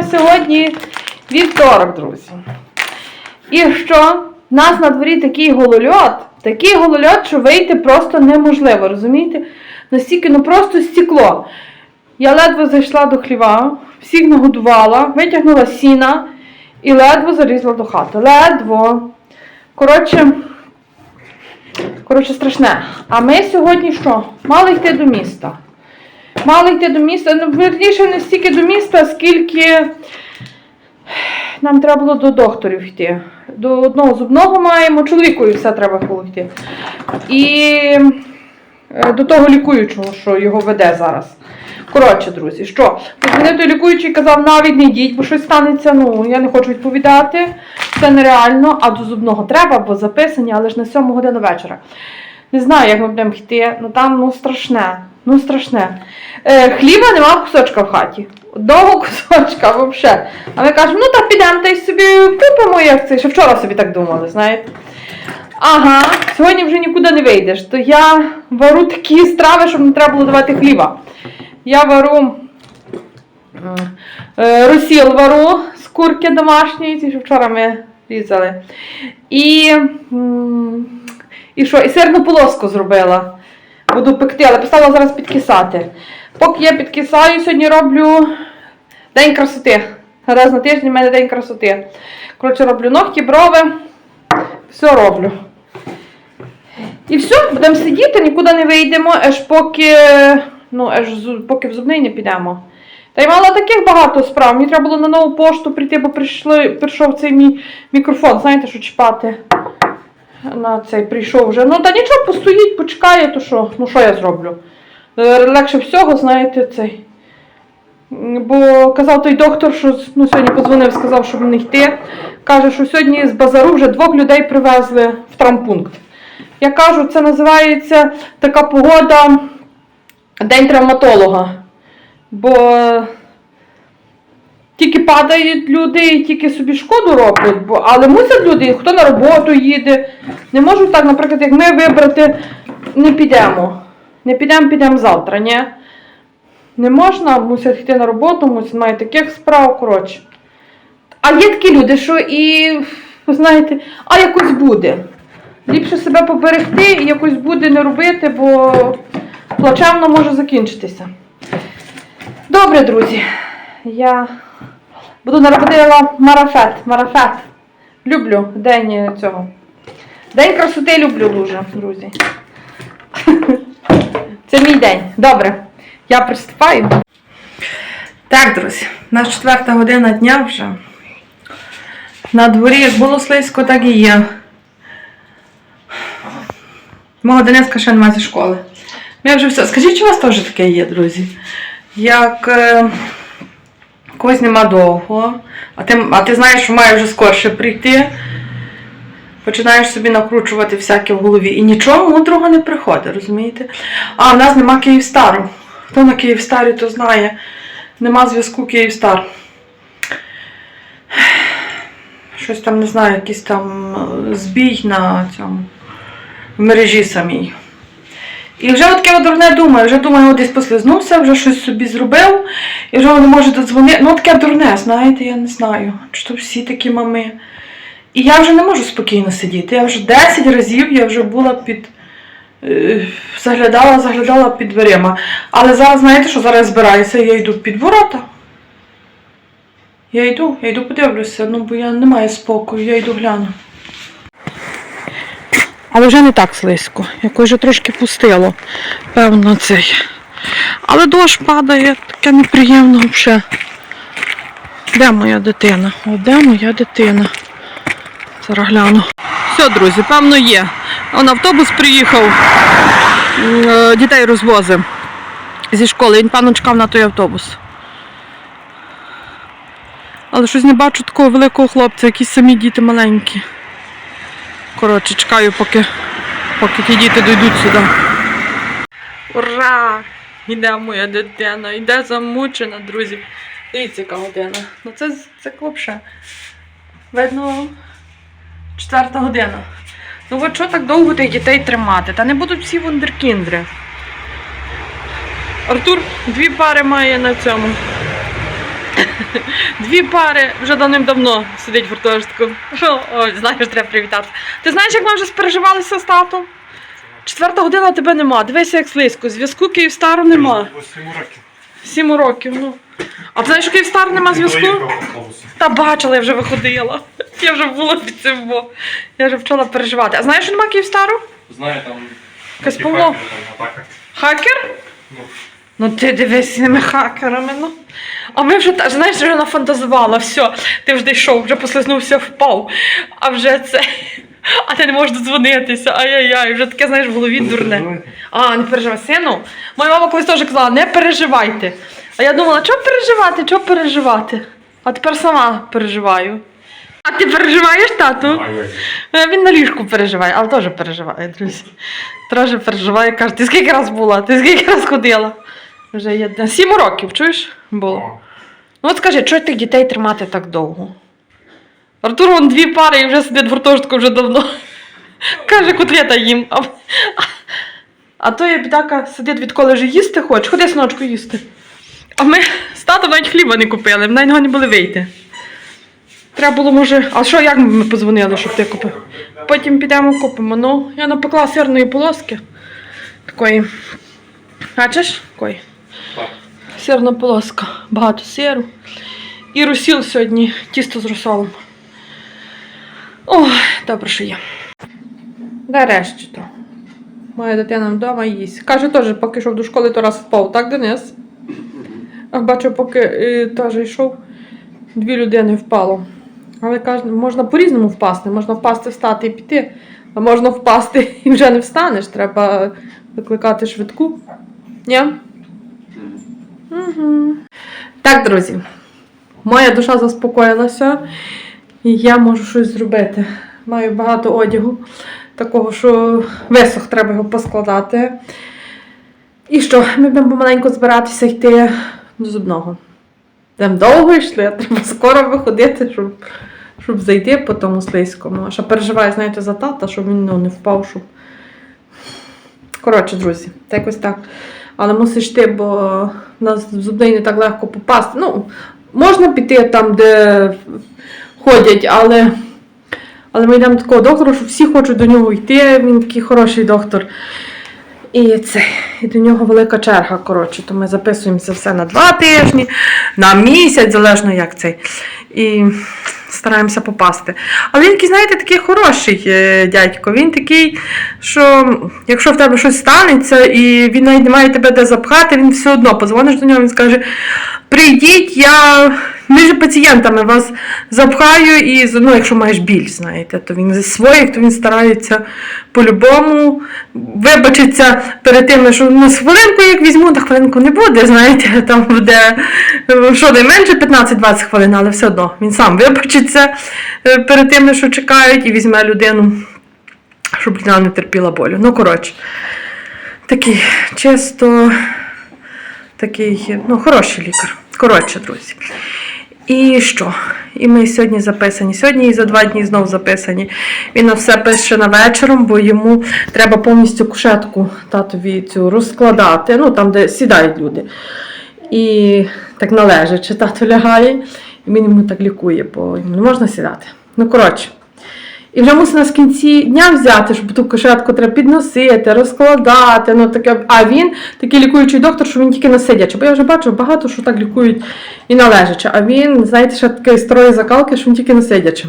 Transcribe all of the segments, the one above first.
Маємо сьогодні вівторок, друзі. І що? У нас на дворі такий голольот, такий голольот, що вийти просто неможливо, розумієте? Настільки, ну просто стекло. Я ледве зайшла до хліва, всіх нагодувала, витягнула сіна і ледве залізла до хати. Ледво. Коротше, коротше, страшне. А ми сьогодні що? Мали йти до міста. Мали йти до міста, ну, верніше не стільки до міста, скільки нам треба було до докторів йти. До одного зубного маємо, чоловікові все треба було йти. І е, до того лікуючого, що його веде зараз. Коротше, друзі, що? Позвонив той лікуючий казав, навіть не йдіть, бо щось станеться. Ну, я не хочу відповідати. Це нереально, а до зубного треба, бо записані, але ж на 7 годину вечора. Не знаю, як ми будемо йти, ну там ну страшне. Ну страшне. Е, хліба нема кусочка в хаті. Одного кусочка взагалі. А ми кажемо, ну так підемо та й собі купимо, як це. Ще вчора собі так думали, знаєте. Ага, сьогодні вже нікуди не вийдеш. То я вару такі страви, щоб не треба було давати хліба. Я вару е, розсіл вару з курки домашньої, ті, що вчора ми різали. І, і що? І сирну полоску зробила. Буду пекти, але поставила зараз підкисати. Поки я підкисаю, сьогодні роблю день красоти. Раз на тиждень в мене день красоти. Коротше, роблю ногті, брови. Все роблю. І все, будемо сидіти, нікуди не вийдемо, аж поки, ну, аж поки в зубний не підемо. Та й мала таких багато справ. Мені треба було на нову пошту прийти, бо прийшли, прийшов цей мій мікрофон, знаєте, що чіпати. На цей прийшов вже. Ну та нічого, постоїть, почекає, то що? Ну що я зроблю? Е, Легше всього, знаєте, цей. Бо казав той доктор, що ну, сьогодні подзвонив, сказав, щоб не йти. Каже, що сьогодні з базару вже двох людей привезли в травмпункт. Я кажу, це називається така погода День травматолога. Бо тільки падають люди і тільки собі шкоду роблять, бо, але мусять люди, хто на роботу їде. Не можуть так, наприклад, як ми вибрати, не підемо. Не підемо, підемо завтра, ні? Не можна, мусять йти на роботу, мусять мають таких справ, коротше. А є такі люди, що і, ви знаєте, а якось буде. Ліпше себе поберегти і якось буде не робити, бо плачевно може закінчитися. Добре, друзі. Я буду народила марафет. Марафет. Люблю день цього. День красоти люблю дуже, друзі. Це мій день. Добре. Я приступаю. Так, друзі, у нас четверта година дня вже. На дворі як було слизько, так і є. Мого Дениска ще немає зі школи. Ми вже все. Скажіть, чи у вас теж таке є, друзі? Як е, когось нема довго, а ти, а ти знаєш, що має вже скорше прийти, починаєш собі накручувати всяке в голові. І нічого мудрого не приходить, розумієте? А в нас нема Київстару. Хто на Київстарі, то знає. Нема зв'язку Київстар. Щось там, не знаю, якийсь там е, збій на цьому в мережі самій. І вже таке дурне думаю, вже думаю, десь послизнувся, вже щось собі зробив, і вже не може додзвонити. Ну таке дурне, знаєте, я не знаю. То всі такі мами. І я вже не можу спокійно сидіти. Я вже 10 разів я вже була під. е, Заглядала, заглядала під дверима. Але зараз, знаєте, що зараз збираюся, я йду під ворота. Я йду, я йду подивлюся, ну бо я не маю спокою, я йду гляну. Але вже не так слизько. Якось вже трошки пустило, певно, цей. Але дощ падає, таке неприємно взагалі. Де моя дитина? О, де моя дитина? Зараз гляну. Все, друзі, певно, є. Он автобус приїхав, е, дітей розвозив зі школи. Він, певно, чекав на той автобус. Але щось не бачу такого великого хлопця, якісь самі діти маленькі. Коротше, чекаю, поки, поки ті діти дійдуть сюди. Ура! Іде моя дитина, іде замучена, друзі. Дивіться, яка година. Ну це, це взагалі. Видно, четверта година. Ну от що так довго тих дітей тримати? Та не будуть всі вундеркіндри. Артур дві пари має на цьому. Дві пари вже давним-давно сидить в гуртожитку. Ой, знаєш, треба привітати. Ти знаєш, як ми вже спереживалися з татом? Четверта година тебе нема. Дивися, як слизько. Зв'язку Київстару нема. Сім років. Сім років, ну. А ти знаєш, що Київстар нема зв'язку? Та бачила, я вже виходила. Я вже була під цим. бо Я вже почала переживати. А знаєш, що нема Київстару? Знаю там. Якась атака. Хакер? Ну, Ну ти дивись з цими хакерами, ну. А ми вже знаєш, вже нафантазувала, все, ти вже йшов, вже послизнувся, впав. А вже це. А ти не можеш додзвонитися. Ай-яй-яй, вже таке, знаєш, в голові дурне. А, не переживай, сину. Моя мама колись теж казала, не переживайте. А я думала, чого переживати, чого переживати? А тепер сама переживаю. А ти переживаєш, тату? Е, Він на ліжку переживає, але теж переживає, друзі. Теж переживає, каже, ти скільки раз була, ти скільки раз ходила? Вже є сім років, чуєш? Було. Ну от скажи, чого тих дітей тримати так довго? Артур вон дві пари і вже сидить в гуртожитку вже давно. Каже, котлета їм. А, а то є бідака сидить, відколи вже їсти хоче. Ходи, синочку, їсти. А ми з татом навіть хліба не купили, ми навіть не були вийти. Треба було, може. А що, як ми подзвонили, щоб ти купив? Потім підемо купимо. Ну, я напекла сирної полоски. Такої. Бачиш? Такої. Сирна полоска, багато сиру. І русіл сьогодні, тісто з русолом. Ой, добре, що є. Нарешті то. Моя дитина вдома їсть. Каже теж, поки йшов до школи, то раз впав, так, Денис? Бачу, поки е, теж йшов, дві людини впало. Але каже, можна по-різному впасти. Можна впасти, встати і піти, а можна впасти і вже не встанеш. Треба викликати швидку. Ні? Так, друзі, моя душа заспокоїлася, і я можу щось зробити. Маю багато одягу, такого, що висох, треба його поскладати. І що, ми будемо помаленьку збиратися йти до зубного. Там довго йшли, треба скоро виходити, щоб, щоб зайти по тому слизькому. А ще переживаю, знаєте, за тата, щоб він ну, не впав, щоб. Коротше, друзі, якось так. Але мусиш йти, бо нас зубний не так легко попасти. Ну, можна піти там, де ходять, але, але ми йдемо до такого доктора, що всі хочуть до нього йти. Він такий хороший доктор. І це, і до нього велика черга, коротше, то ми записуємося все на два тижні, на місяць, залежно як цей. І стараємося попасти. Але він знаєте, такий хороший е, дядько. Він такий, що якщо в тебе щось станеться, і він навіть не має тебе де запхати, він все одно позвониш до нього, він скаже: прийдіть, я між пацієнтами вас запхаю, і ну, якщо маєш біль, знаєте, то він зі своїх, то він старається по-любому вибачиться перед тим, що ну, з хвилинку, як візьму, то хвилинку не буде, знаєте, там буде що найменше 15-20 хвилин, але все одно він сам вибачиться е, перед тим, що чекають, і візьме людину, щоб людина не терпіла болю. Ну, коротше, такий чисто, такий, ну, хороший лікар. Коротше, друзі. І що? І ми сьогодні записані. Сьогодні і за два дні знов записані. Він на все пише на вечором, бо йому треба повністю кушетку татові цю розкладати, ну там, де сідають люди. І так належить, чи тато лягає, і він йому так лікує, бо йому не можна сідати. Ну, коротше. І вже мусить нас в кінці дня взяти, щоб ту кошетку треба підносити, розкладати. Ну, таке. А він такий лікуючий доктор, що він тільки на сидячи. Бо я вже бачу багато, що так лікують і на лежачи. А він, знаєте, ще такий старої закалки, що він тільки на сидячи.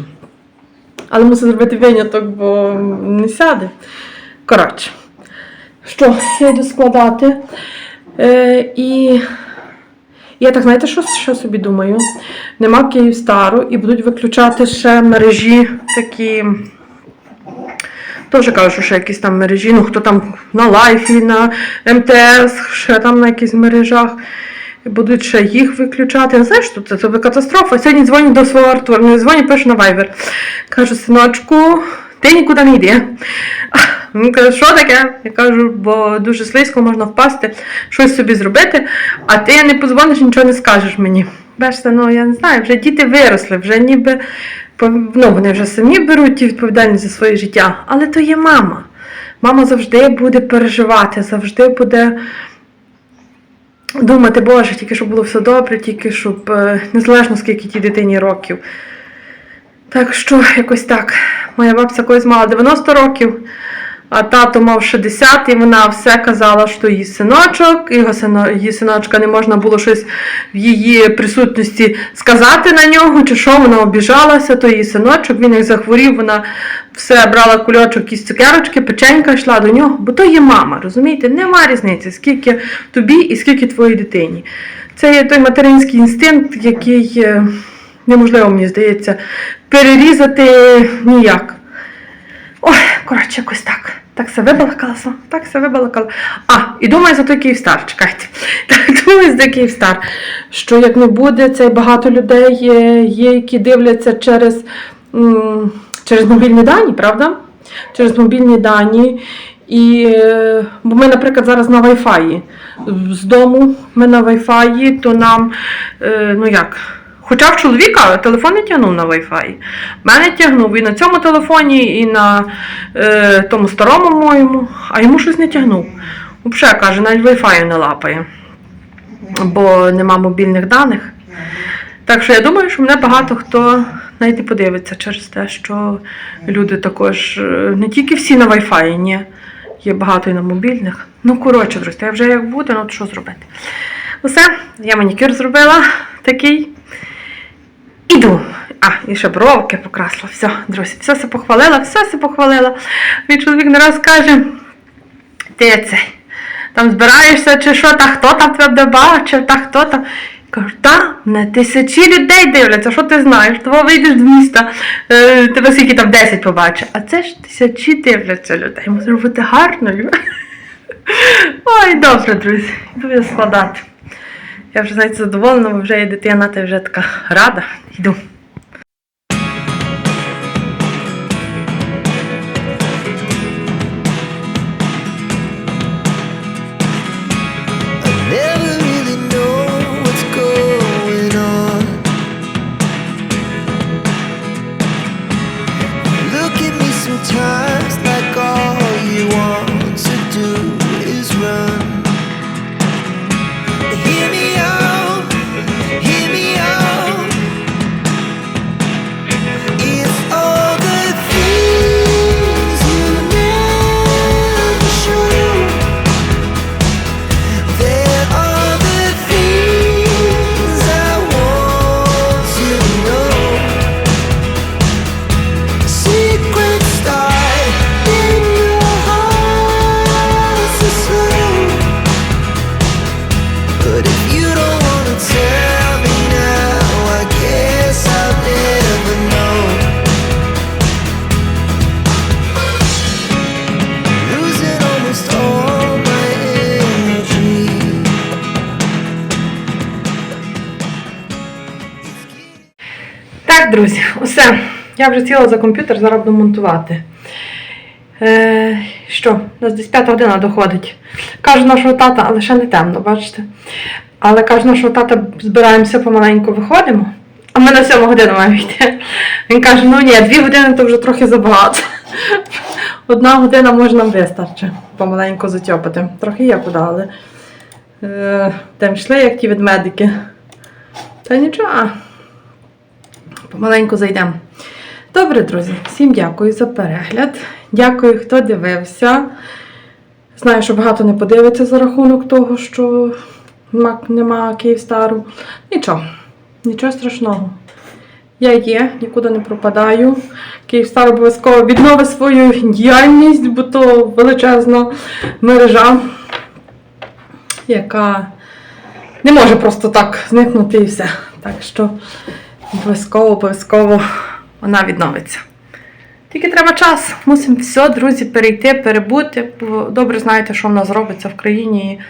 Але мусить зробити виняток, бо не сяде. Коротше, що, я йду складати. Е, і я так, знаєте, що, що собі думаю? Нема Київстару і будуть виключати ще мережі такі. Теж кажуть, що ще якісь там мережі, ну хто там на лайфі, на МТС, ще там на якихось мережах. Будуть ще їх виключати. Ну, Знаєш, що це, це катастрофа. Сьогодні дзвоню до свого Артура, не дзвоню, пишу на Viber. Кажу, синочку, ти нікуди не йди. Він каже, що таке? Я кажу, бо дуже слизько можна впасти, щось собі зробити, а ти не позвониш, нічого не скажеш мені. Бачите, ну я не знаю, вже діти виросли, вже ніби ну, вони вже самі беруть ті відповідальність за своє життя. Але то є мама. Мама завжди буде переживати, завжди буде думати, Боже, тільки щоб було все добре, тільки щоб е, незалежно скільки тій дитині років. Так що якось так. Моя бабця колись мала 90 років, а тато мав 60, і вона все казала, що її синочок, його сино, її синочка не можна було щось в її присутності сказати на нього, чи що вона обіжалася, то її синочок, він як захворів, вона все брала кульочок якісь цукерочки, печенька йшла до нього, бо то є мама, розумієте? Нема різниці, скільки тобі і скільки твоїй дитині. Це є той материнський інстинкт, який е, неможливо, мені здається, перерізати ніяк. Ой, коротше, якось так. Так все вибалакала, так все вибалакала. А, і думаю за той Київстар, чекайте. Так, думаю за Київстар, що як не буде, це багато людей є, є які дивляться через, через мобільні дані, правда? Через мобільні дані. І, е, бо ми, наприклад, зараз на Wi-Fi. З дому ми на Wi-Fi, то нам, е, ну як, Хоча в чоловіка телефон не тягнув на Wi-Fi. Мене тягнув і на цьому телефоні, і на е, тому старому моєму, а йому щось не тягнув. Взагалі, каже, навіть Wi-Fi не лапає, бо нема мобільних даних. Так що я думаю, що мене багато хто навіть і подивиться через те, що люди також е, не тільки всі на Wi-Fi, ні, є багато і на мобільних. Ну, коротше, друзі, я вже як буде, ну то що зробити? Усе, я манікюр зробила такий. Іду. А, і ще бровки покрасила. Все, друзі, все все похвалила, все все похвалила. Мій чоловік не раз каже, ти цей, там збираєшся чи що, та хто там тебе бачив, та хто там. Кажу, та, на тисячі людей дивляться, що ти знаєш? Того вийдеш з міста, е, тебе скільки там 10 побачить. А це ж тисячі дивляться людей. Може бути гарною. Ой, добре, друзі, йду я складати. Я вже знаєте, задоволена, бо вже є дитина, та вже така рада. Йду. Так, друзі, усе. Я вже сіла за комп'ютер, зараз буду монтувати. Е, що, у нас десь п'ята година доходить. Кажу нашого тата, але ще не темно, бачите. Але кажу нашого тата, збираємося помаленьку, виходимо. А ми на сьому годину маємо йти. Він каже, ну ні, дві години то вже трохи забагато. Одна година може нам вистачить помаленьку затьопати. Трохи є куди, але е, там йшли, як ті ведмедики. Та нічого. Помаленьку зайдемо. Добре, друзі, всім дякую за перегляд. Дякую, хто дивився. Знаю, що багато не подивиться за рахунок того, що нема, Київстару. Нічого, нічого страшного. Я є, нікуди не пропадаю. Київстар обов'язково відновить свою діяльність, бо то величезна мережа, яка не може просто так зникнути і все. Так що обов'язково, обов'язково вона відновиться. Тільки треба час. Мусимо все, друзі, перейти, перебути. Добре знаєте, що в нас робиться в країні.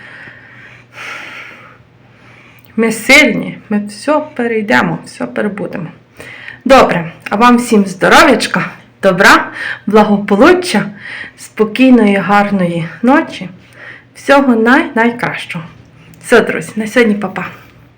Ми сильні, ми все перейдемо, все перебудемо. Добре, а вам всім здоров'ячка, добра, благополуччя, спокійної, гарної ночі. Всього най-найкращого. Все, друзі, на сьогодні, па-па.